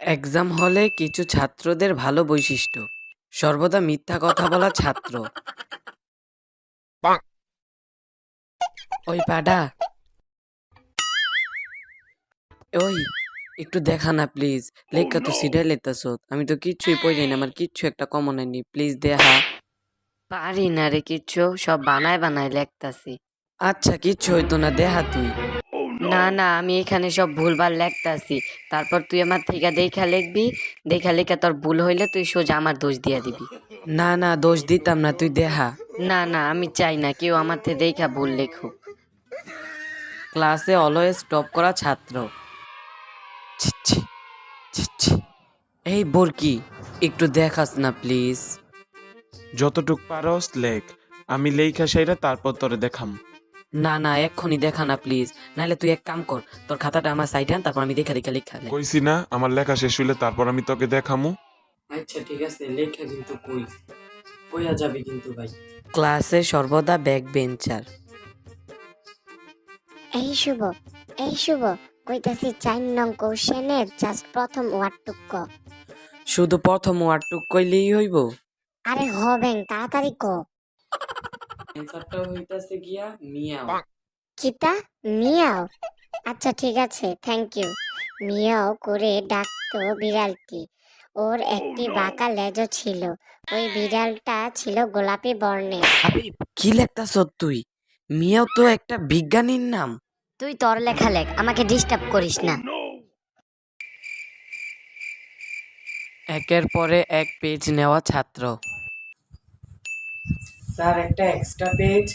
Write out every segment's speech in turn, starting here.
Exam হলে কিছু ছাত্রদের ভালো বৈশিষ্ট্য। সর্বদা মিথ্যা কথা বলা ছাত্র। ওই পাডা। ওই একটু দেখা না প্লিজ লেখা তো সিডাই লেতাছ আমি তো কিচ্ছুই পড়ি না আমার কিচ্ছু একটা কমন হয়নি প্লিজ দেখা। পারি না রে কিচ্ছু। সব বানায় বানায় লেখতাছি। আচ্ছা কিচ্ছু হইতো না দেখা তুই। না না আমি এখানে সব ভুলভাল লেখতাছি। তারপর তুই আমার থেকে দেখা লিখবি দেখা লেখা তোর ভুল হইলে তুই সোজা আমার দোষ দিয়ে দিবি। না না দোষ দিতাম না তুই দেখা। না না আমি চাই না কেউ আমার থেকে দেখা ভুল লেখুক। ক্লাসে অলওয়েজ টপ করা ছাত্র। ছি, ছি, ছি, ছি। এই বরকি একটু দেখাস না প্লিজ। যতটুক পারস লেখ। আমি লেখা সেরা তারপর তোরে দেখাম। না না এক্ষুনি দেখা না প্লিজ নাহলে তুই এক কাম কর তোর খাতাটা আমার সাইডে আন তারপর আমি দেখা দেখা লেখা লেখ। কইছি না আমার লেখা শেষ হইলে তারপর আমি তোকে দেখামু। আচ্ছা ঠিক আছে লেখা কিন্তু কই। কইয়া যাবে কিন্তু ভাই। ক্লাসে সর্বদা ব্যাক বেঞ্চার এই শুভ এই শুভ কইতাছি চার নং কোশ্চেনের জাস্ট প্রথম ওয়ার্ডটুক ক। শুধু প্রথম ওয়ার্ডটুক কইলেই হইব? আরে হবেন তাড়াতাড়ি ক। অ্যানসারটা হইতাছে গিয়া মিয়াও। কিতা? মিয়াও? আচ্ছা ঠিক আছে থ্যাংক ইউ মিয়াও করে ডাকতো বিড়ালটি। ওর একটি বাঁকা লেজও ছিল। ওই বিড়ালটা ছিল গোলাপি বর্ণের। আবে কি লেখতাছ তুই? মিয়াও তো একটা বিজ্ঞানীর নাম। তুই তোর লেখা লেখ আমাকে ডিস্টার্ব করিস না। একের পরে এক পেজ নেওয়া ছাত্র। স্যার একটা এক্সট্রা পেজ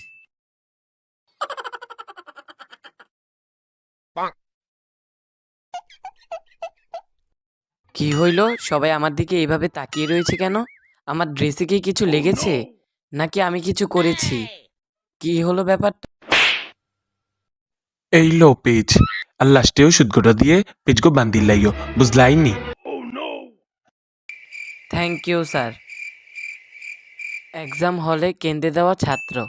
কি হইল? সবাই আমার দিকে এইভাবে তাকিয়ে রয়েছে কেন? আমার ড্রেসে কি কিছু লেগেছে? নাকি আমি কিছু করেছি? কি হলো ব্যাপারটা এই লো পেজ আর লাস্টেও সুদগোটা দিয়ে পেজগো বান্দি লাইও বুঝলাইনি? থ্যাংক ইউ স্যার এক্সাম হলে কেন্দ্রে দেওয়া ছাত্র।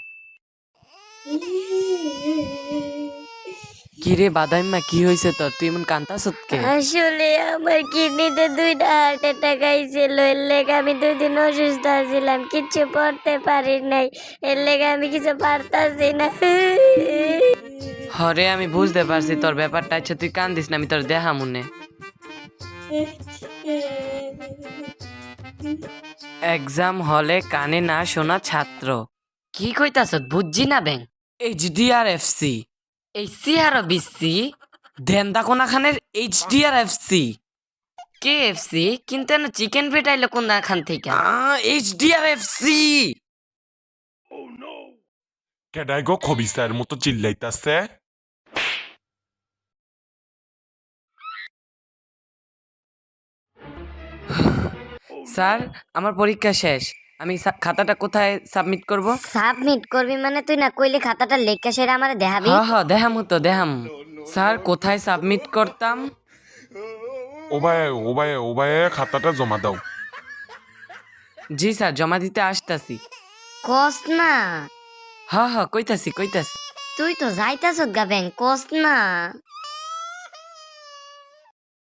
কিরে বাদাইম্মা কি হয়েছে তোর? তুই এমন কান্তাস কে? আসলে আমার কিডনিতে দুইটা হার্ট অ্যাটাক আইছিল এর লেগে আমি দুই দিন অসুস্থ ছিলাম কিচ্ছু পড়তে পারি নাই এর লেগে আমি কিছু পারতাছি না। হরে আমি বুঝতে পারছি তোর ব্যাপারটা আচ্ছা তুই কান্দিস না আমি তোর দেহা মনে। এক্সাম হলে কানে না শোনা ছাত্র। কি কইতাছ বুঝছি না ব্যাং এইচডিআর এফসি এই সি আর বিসি দেন্দা কোনা খানের কে এফসি কিন্তু চিকেন ফিট আইলো কোন খান থেকে এইচডিআর এফসি কেডাই গো খবিসার মতো চিল্লাইতাছে? স্যার আমার পরীক্ষা শেষ। আমি খাতাটা কোথায় সাবমিট করব? সাবমিট করবি মানে তুই না কইলে খাতাটা লেখা সেটা আমার দেখাবি? হ্যাঁ হ্যাঁ দেখাম তো দেখাম। স্যার কোথায় সাবমিট করতাম? ও ভাই ও ভাই ও ভাই খাতাটা জমা দাও। জি স্যার জমা দিতে আসতাছি। কস না। হ্যাঁ হ্যাঁ কইতাছি কইতাছি। তুই তো যাইতাছ গা ব্যাংক কস না।